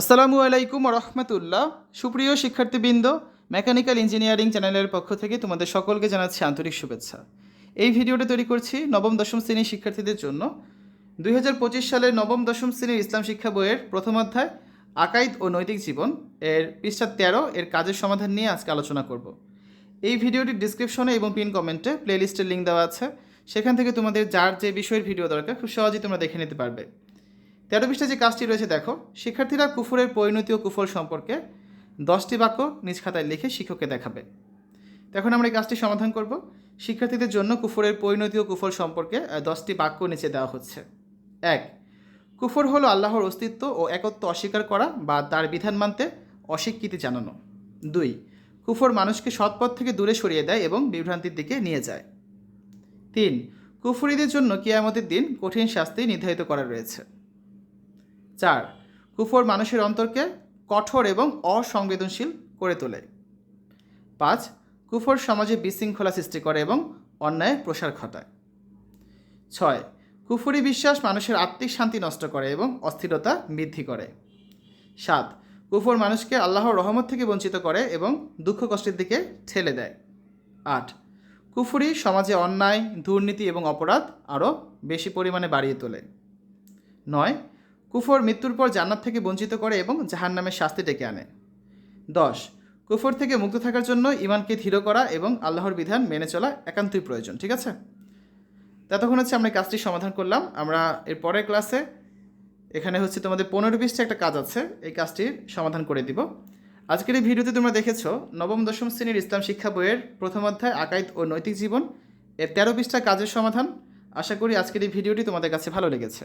আসসালামু আলাইকুম রহমতুল্লাহ। সুপ্রিয় শিক্ষার্থীবৃন্দ, মেকানিক্যাল ইঞ্জিনিয়ারিং চ্যানেলের পক্ষ থেকে তোমাদের সকলকে জানাচ্ছি আন্তরিক শুভেচ্ছা। এই ভিডিওটি তৈরি করছি নবম দশম শ্রেণির শিক্ষার্থীদের জন্য। দুই হাজার পঁচিশ সালের নবম দশম শ্রেণির ইসলাম শিক্ষা বইয়ের প্রথম অধ্যায়, আকাইদ ও নৈতিক জীবন এর পৃষ্ঠা তেরো এর কাজের সমাধান নিয়ে আজকে আলোচনা করব। এই ভিডিওটির ডিসক্রিপশনে এবং পিন কমেন্টে প্লেলিস্টের লিঙ্ক দেওয়া আছে। সেখান থেকে তোমাদের যার যে বিষয়ের ভিডিও দরকার, খুব সহজেই তোমরা দেখে নিতে পারবে। তেরো পৃষ্ঠা যে কাজটি রয়েছে, দেখো। শিক্ষার্থীরা কুফুরের পরিণতি ও কুফল সম্পর্কে দশটি বাক্য নিজ খাতায় লিখে শিক্ষককে দেখাবে। তো এখন আমরা এই কাজটি সমাধান করব। শিক্ষার্থীদের জন্য কুফরের পরিণতি ও কুফল সম্পর্কে দশটি বাক্য নিচে দেওয়া হচ্ছে। এক, কুফর হলো আল্লাহর অস্তিত্ব ও একত্ব অস্বীকার করা বা তার বিধান মানতে অস্বীকৃতি জানানো। দুই, কুফর মানুষকে সৎপথ থেকে দূরে সরিয়ে দেয় এবং বিভ্রান্তির দিকে নিয়ে যায়। তিন, কুফরিদের জন্য কিয়ামতের দিন কঠিন শাস্তি নির্ধারিত করা রয়েছে। চার, কুফর মানুষের অন্তরকে কঠোর এবং অসংবেদনশীল করে তোলে। পাঁচ, কুফর সমাজে বিশৃঙ্খলা সৃষ্টি করে এবং অন্যায়ের প্রসার ঘটায়। ছয়, কুফুরি বিশ্বাস মানুষের আত্মিক শান্তি নষ্ট করে এবং অস্থিরতা বৃদ্ধি করে। সাত, কুফর মানুষকে আল্লাহর রহমত থেকে বঞ্চিত করে এবং দুঃখ কষ্টের দিকে ঠেলে দেয়। আট, কুফুরি সমাজে অন্যায়, দুর্নীতি এবং অপরাধ আরও বেশি পরিমাণে বাড়িয়ে তোলে। নয় কুফর মৃত্যুর পর জান্নাত থেকে বঞ্চিত করে এবং জাহান্নামের শাস্তি ডেকে আনে। দশ, কুফর থেকে মুক্ত থাকার জন্য ইমানকে ধীর করা এবং আল্লাহর বিধান মেনে চলা একান্তই প্রয়োজন, ঠিক আছে? ততক্ষণ হচ্ছে আমরা কাজটি সমাধান করলাম। আমরা এর পরের ক্লাসে এখানে হচ্ছে তোমাদের পনেরো বিশটা একটা কাজ আছে, এই কাজটির সমাধান করে দিব। আজকের এই ভিডিওতে তোমরা দেখেছ, নবম দশম শ্রেণির ইসলাম শিক্ষা বইয়ের প্রথম অধ্যায়, আকাইদ ও নৈতিক জীবন। এর তেরো বিশটা কাজের সমাধান। আশা করি আজকের এই ভিডিওটি তোমাদের কাছে ভালো লেগেছে।